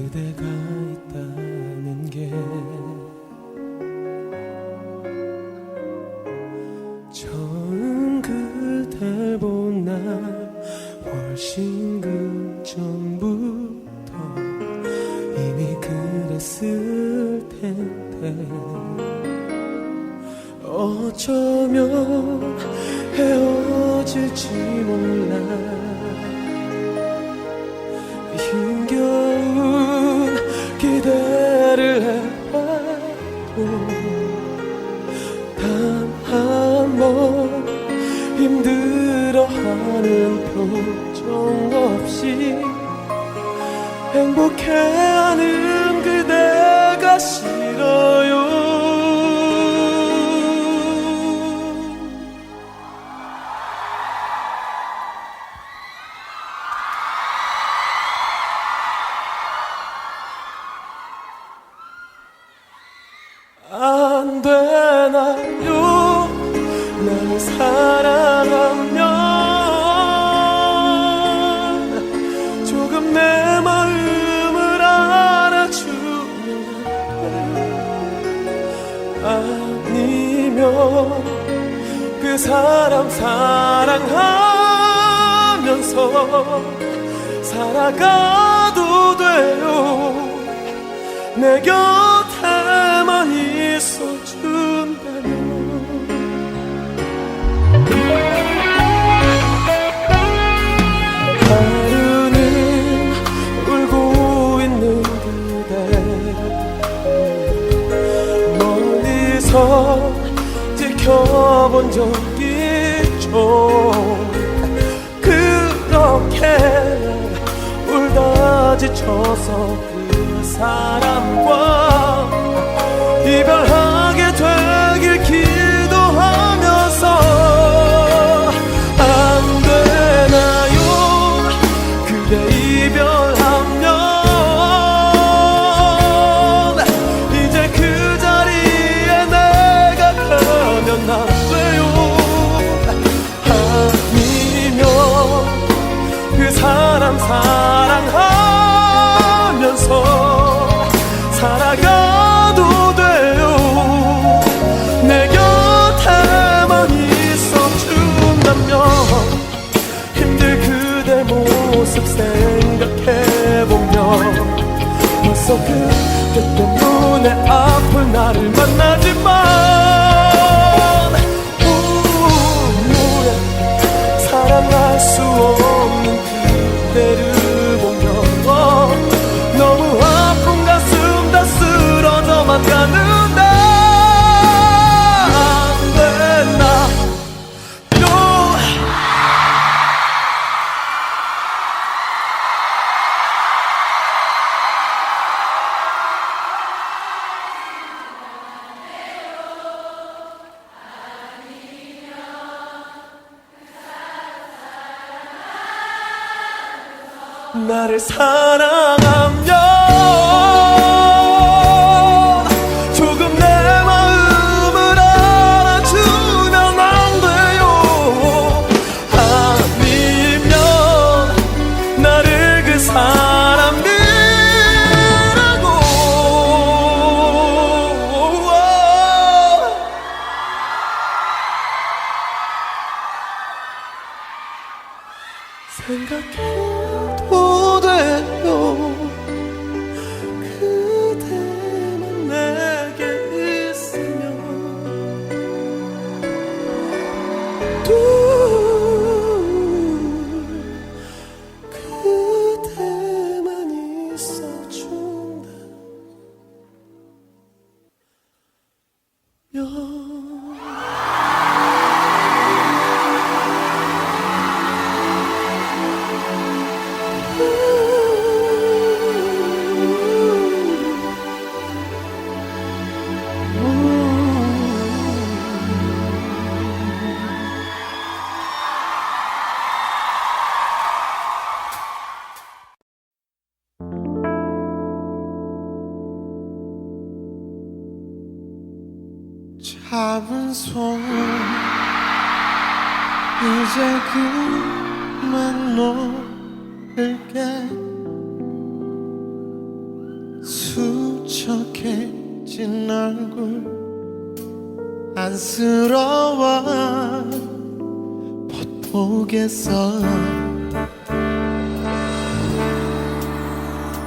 그대가 있다는 게 지켜본 적 있죠. 그렇게 울다 지쳐서 그 사람과 이별하 그때 때문에 아픈 나를 만나지 마. 나를 사랑하며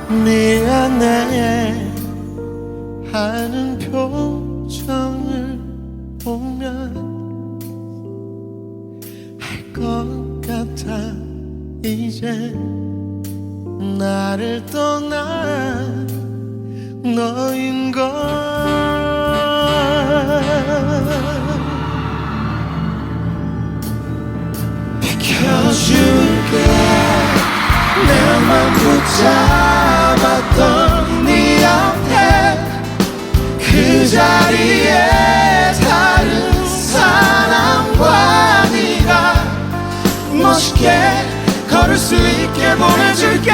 미안해 하는 표정을 보면 알것 같아. 이제 나를 떠난 너인 걸. 비켜줄게. 내맘 붙잡 자리에 다른 사람과 네가 멋있게 걸을 수 있게 보내줄게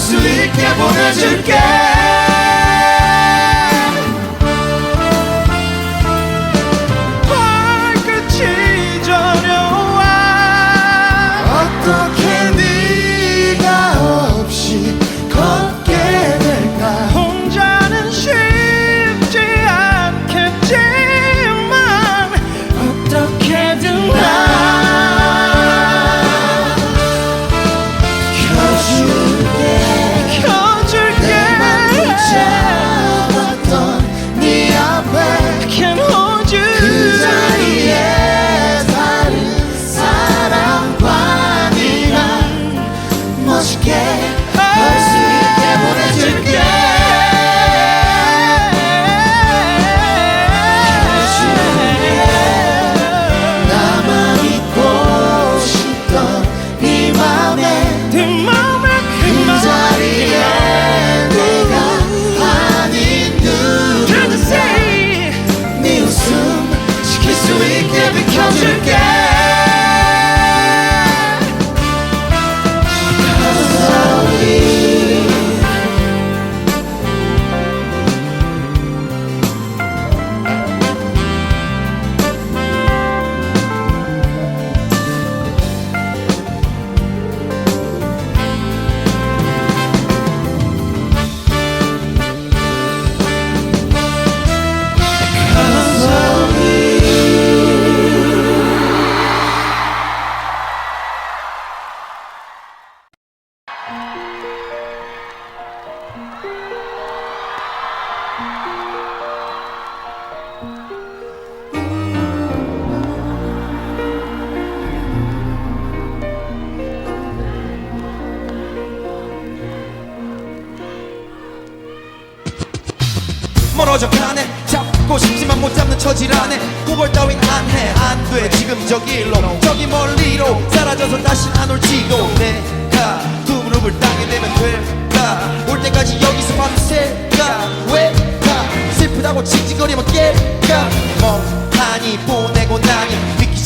수 있게 보내줄게 처지라네. 구걸 따윈 안해. 안 돼. 지금 저길로. 저기 멀리로 사라져서 다시 안 올지도. 내가 두 무릎을 땅에 대면 될까? 올 때까지 여기서 밤새가 왜가 슬프다고 징징거리면 깨가 멍하니 보내고 나니. 믿기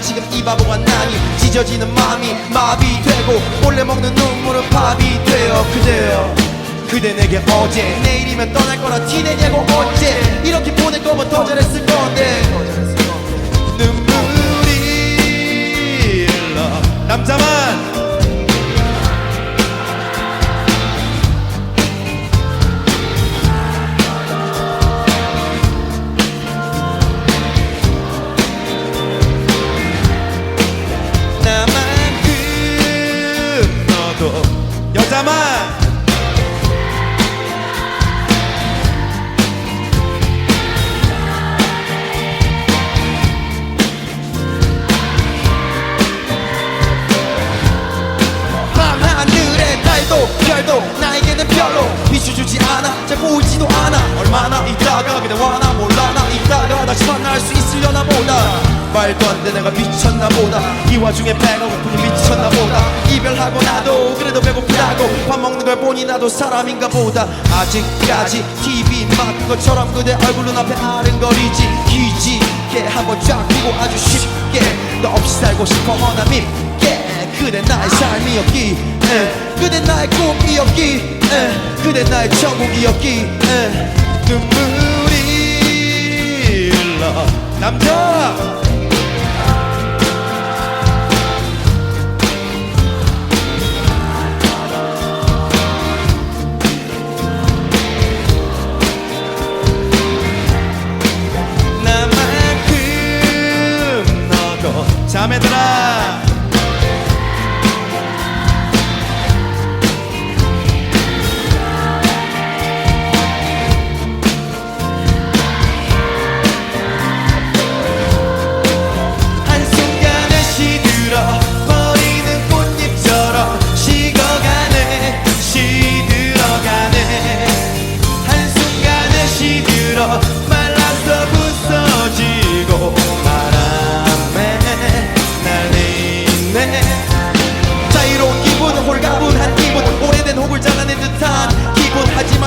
지금 이 바보가 나니. 찢어지는 마음이 마비되고. 몰래 먹는 눈물은 밥이 되어 그대여 그대 내게 어제 내일이면 떠날 거라 티내냐고 어째. 이렇게 보낼 거면 더 잘했을 건데. 눈물이 흘러. 남자만 말도 안 돼 내가 미쳤나 보다. 이 와중에 배가 고프니 미쳤나 보다. 이별하고 나도 그래도 배고프다고. 밥 먹는 걸 보니 나도 사람인가 보다. 아직까지 TV 막은 것처럼 그대 얼굴 눈앞에 아른거리지. 기지개 한번 쫙 펴고 아주 쉽게 너 없이 살고 싶어 나 밉게. 그대 나의 삶이었기 에. 그대 나의 꿈이었기 에. 그대 나의 천국이었기 에. 눈물이 흘러. 남자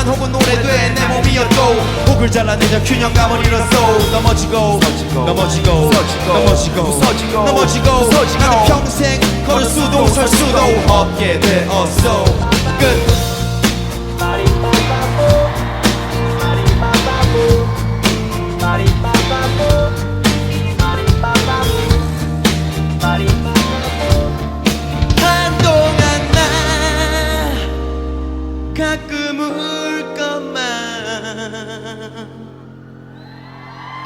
혹은 오래된 내 몸이었고 혹을 잘라내자 균형감을 잃었어 넘어지고 넘어지고 넘어지고 넘어지고 나는 평생 걸을 수도 설 수도 없게 되었어 끝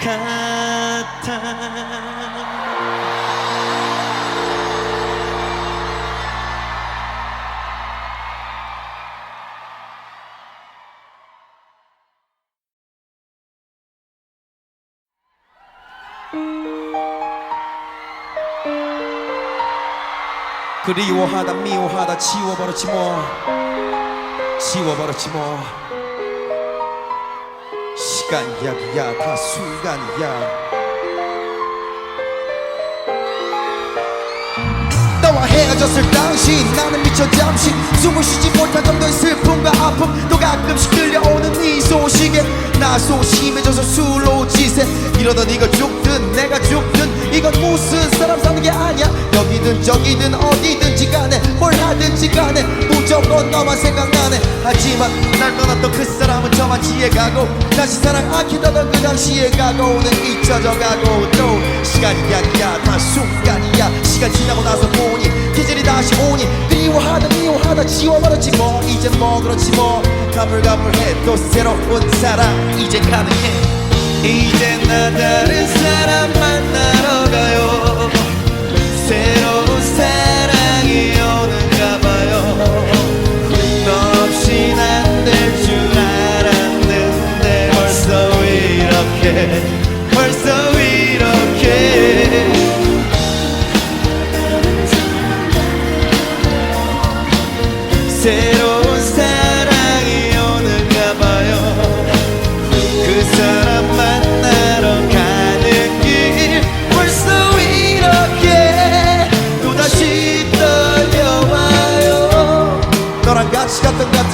같아. 그리워하다 미워하다 지워버렸지 뭐. 지워버렸지 뭐 시간이야 그야 다 순간이야. 너와 헤어졌을 당시 나는 미쳐 잠시 숨을 쉬지 못한 정도의 슬픔과 아픔 또 가끔씩 들려오는 이 소식에 나 소 심해져서 술로 지새 이러던 이거 죽든 내가 죽든 이건 무슨 사람 사는 게 아니야. 여기든 저기든 어디든지 간에 뭘 하든지 간에 무조건 너만 생각나네. 하지만 날 떠났던 그 사람은 저만 지해가고 다시 사랑 아끼다던 그 당시에 가고 오늘 잊혀져가고 또 시간이야 그야. 다 순간이야. 시간 지나고 나서 보니 계절이 다시 오니 그리워하다 미워하다 지워버렸지 뭐. 이제 뭐 그렇지 뭐 가물가물해. 또 새로운 사랑 이제 가능해. 이제 나 다른 사람 만나러 가요. 새로운 사랑이 오는가 봐요. 너 없인 안될 줄 알았는데 벌써 이렇게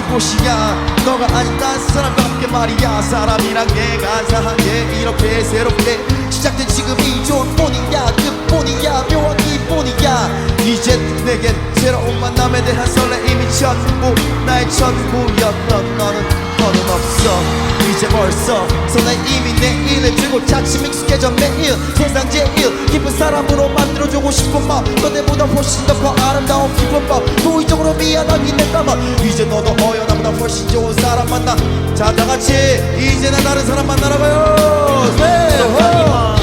곳이야 너가 아닌 딴 사람과 함께 말이야. 사람이란 게 가사하게 이렇게 새롭게 시작된 지금 이 존뿐이야. 끝뿐이야. 묘한 기뿐이야. 이제 내겐 새로운 만남에 대한 설레임이 전부 나의 전부였던 너는 거는 없어. 이제 벌써 설레 이미. 미 내일을 들고 차츰 익숙해져 매일 세상 제일 기쁜 사람으로 만들어주고 싶은 마음. 너네보다 훨씬 더 커 아름다운 밤 도의적으로 미안하긴 했다만 이제 너도 어여 나보다 훨씬 좋은 사람 만나. 자 다같이 이제 난 다른 사람 만나러 가요. 네, 호.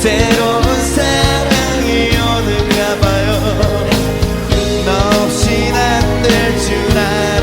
새로운 사랑이 오는가 봐요. 너 없인 안될 줄 알았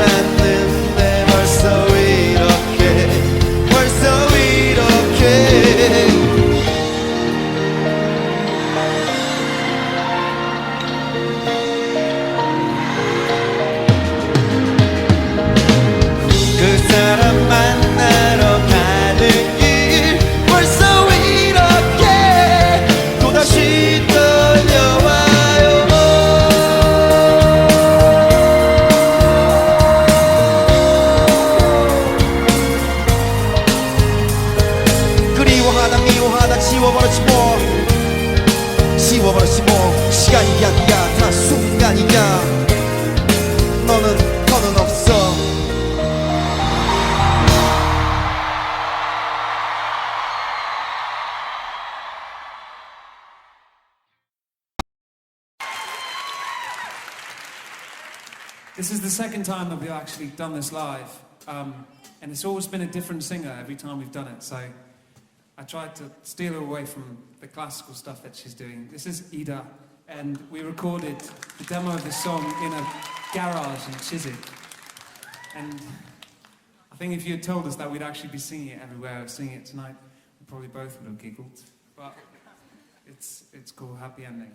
actually done this live, um, and it's always been a different singer every time we've done it. So I tried to steal her away from the classical stuff that she's doing. This is Ida, and we recorded the demo of this song in a garage in Chiswick. And I think if you had told us that we'd actually be singing it everywhere, singing it tonight, we probably both would have giggled. But it's it's called Happy Ending.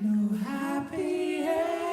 No happy ending.